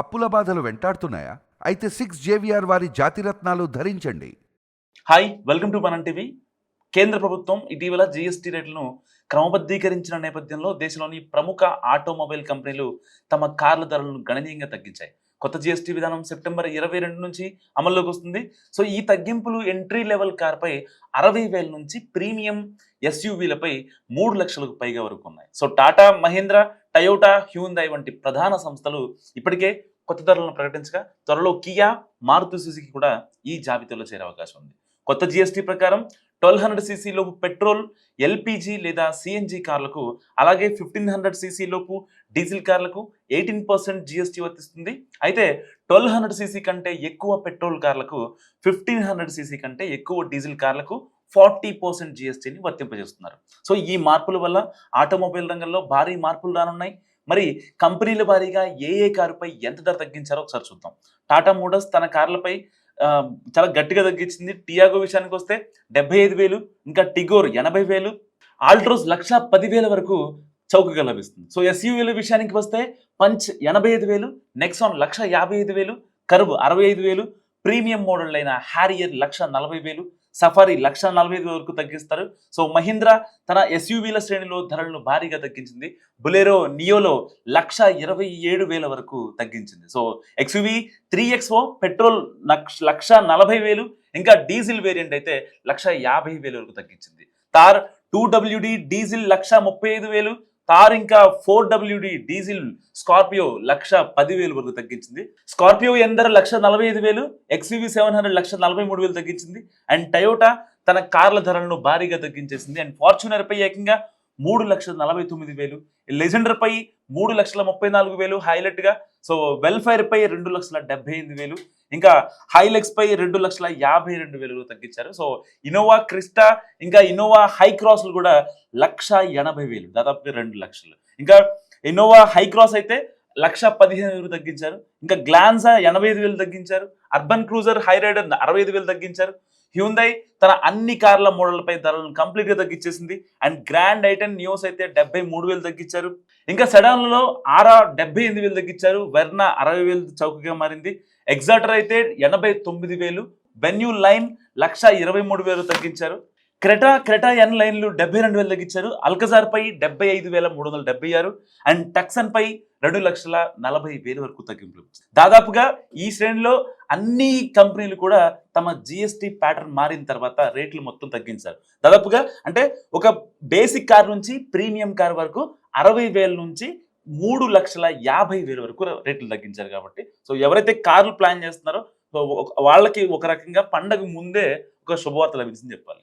అప్పుల బాధలు వెంటాడుతున్నాయా? అయితే సిక్స్ జేవిఆర్ వారి జాతిరత్నాలు ధరించండి. హాయ్ వెల్కమ్ టు మనం టీవీ కేంద్ర ప్రభుత్వం ఇటీవల జీఎస్టీ రేట్లను క్రమబద్ధీకరించిన నేపథ్యంలో దేశంలోని ప్రముఖ ఆటోమొబైల్ కంపెనీలు తమ కార్ల ధరలను గణనీయంగా తగ్గించాయి. కొత్త జీఎస్టీ విధానం సెప్టెంబర్ ఇరవై రెండు నుంచి అమల్లోకి వస్తుంది. సో ఈ తగ్గింపులు ఎంట్రీ లెవెల్ కార్పై అరవై వేల నుంచి ప్రీమియం ఎస్యూవీలపై మూడు లక్షలకు పైగా వరకు ఉన్నాయి. So Tata Mahindra Toyota Hyundai వంటి ప్రధాన సంస్థలు ఇప్పటికే కొత్త ధరలను ప్రకటించగా త్వరలో కియా మారుతి సుజుకి కూడా ఈ జాబితాలో చేరే అవకాశం ఉంది. కొత్త జీఎస్టీ ప్రకారం ట్వెల్వ్ హండ్రెడ్ సీసీ లోపు పెట్రోల్ ఎల్పిజి లేదా సిఎన్జి కార్లకు అలాగే ఫిఫ్టీన్ హండ్రెడ్ సీసీ లోపు డీజిల్ కార్లకు ఎయిటీన్ పర్సెంట్ జిఎస్టీ వర్తిస్తుంది. అయితే ట్వెల్వ్ హండ్రెడ్ సీసీ కంటే ఎక్కువ పెట్రోల్ కార్లకు ఫిఫ్టీన్ హండ్రెడ్ సీసీ కంటే ఎక్కువ డీజిల్ కార్లకు ఫార్టీ పర్సెంట్ జిఎస్టీని వర్తింపజేస్తున్నారు. సో ఈ మార్పుల వల్ల ఆటోమొబైల్ రంగంలో భారీ మార్పులు రానున్నాయి. మరి కంపెనీల వారీగా ఏ ఏ కారుపై ఎంత ధర తగ్గించారో ఒకసారి చూద్దాం. టాటా మోటార్స్ తన కార్లపై చాలా గట్టిగా తగ్గించింది. టియాగో విషయానికి వస్తే డెబ్బై ఐదు వేలు ఇంకా టిగోర్ ఎనభై వేలు ఆల్ట్రోస్ లక్ష పదివేల వరకు చౌకగా లభిస్తుంది. సో ఎస్యూవీల విషయానికి వస్తే పంచ్ ఎనభై ఐదు వేలు నెక్సాన్ లక్ష యాభై ఐదు వేలు కర్వ్ అరవై ఐదు వేలు ప్రీమియం మోడల్ అయిన హ్యారియర్ లక్ష నలభై వేలు సఫారీ లక్ష నలభై ఐదు వరకు తగ్గిస్తారు. సో మహీంద్రా తన ఎస్యూవీల శ్రేణిలో ధరలను భారీగా తగ్గించింది. బులెరో నియోలో లక్ష ఇరవై ఏడు వేల వరకు తగ్గించింది. So XUV three XO petrol lakh lakh నలభై వేలు ఇంకా డీజిల్ వేరియంట్ అయితే లక్ష యాభై వేల వరకు తగ్గించింది. Thar two WD diesel lakh ముప్పై ఐదు వేలు తార్ ఇంకా four WD diesel Scorpio lakh పదివేలు వరకు తగ్గించింది. స్కార్పియో ఎందర లక్ష నలభై ఐదు వేలు ఎక్స్యూవీ సెవెన్ హండ్రెడ్ లక్ష నలభై మూడు వేలు తగ్గించింది. అండ్ టయోటా తన కార్ల ధరలను భారీగా తగ్గించేసింది. అండ్ ఫార్చునర్ పై ఏకంగా మూడు లక్షల నలభై తొమ్మిది వేలు. లెజెండర్ పై మూడు లక్షల ముప్పై నాలుగు వేలు హైలైట్గా. సో వెల్ఫేర్ పై రెండు లక్షల డెబ్బై ఎనిమిది వేలు. ఇంకా హైలెక్స్ పై రెండు లక్షల యాభై రెండు వేలు తగ్గించారు. సో ఇన్నోవా క్రిస్టా ఇంకా ఇన్నోవా హై క్రాస్లు కూడా లక్ష ఎనభై వేలు. దాదాపుగా రెండు లక్షలు. ఇంకా ఇన్నోవా హై క్రాస్ అయితే లక్ష పదిహేను వేలు తగ్గించారు. ఇంకా గ్లాన్సా ఎనభై ఐదు వేలు తగ్గించారు. అర్బన్ క్రూజర్ హై రైడర్ అరవై ఐదు వేలు తగ్గించారు. హ్యూందై తన అన్ని కార్ల మోడల్పై ధరలను కంప్లీట్గా తగ్గించేసింది and Grand i ten Nios అయితే డెబ్బై మూడు వేలు తగ్గించారు ఇంకా సెడాన్లలో ఆరా డెబ్బై ఎనిమిది వేలు తగ్గించారు వెర్నా అరవై వేలు చౌకగా మారింది. ఎగ్జాటర్ అయితే ఎనభై తొమ్మిది వేలు. బెన్యూ లైన్ లక్ష ఇరవై మూడు వేలు తగ్గించారు. క్రెటా క్రెటా ఎన్ లైన్లు డెబ్బై రెండు వేలు తగ్గించారు అల్కజార్ పై డెబ్బై ఐదు వేల మూడు వందల డెబ్బై ఆరు. అండ్ టక్సన్ పై రెండు లక్షల నలభై వేల వరకు తగ్గింపులు. దాదాపుగా ఈ శ్రేణిలో అన్ని కంపెనీలు కూడా తమ జిఎస్టీ ప్యాటర్న్ మారిన తర్వాత రేట్లు మొత్తం తగ్గించారు. దాదాపుగా అంటే ఒక బేసిక్ కార్ నుంచి ప్రీమియం కార్ వరకు అరవై వేల నుంచి మూడు లక్షల యాభై వేల వరకు రేట్లు తగ్గించారు కాబట్టి. సో ఎవరైతే కార్లు ప్లాన్ చేస్తున్నారో వాళ్ళకి ఒక రకంగా పండగ ముందే ఒక శుభవార్త లభించింది చెప్పాలి.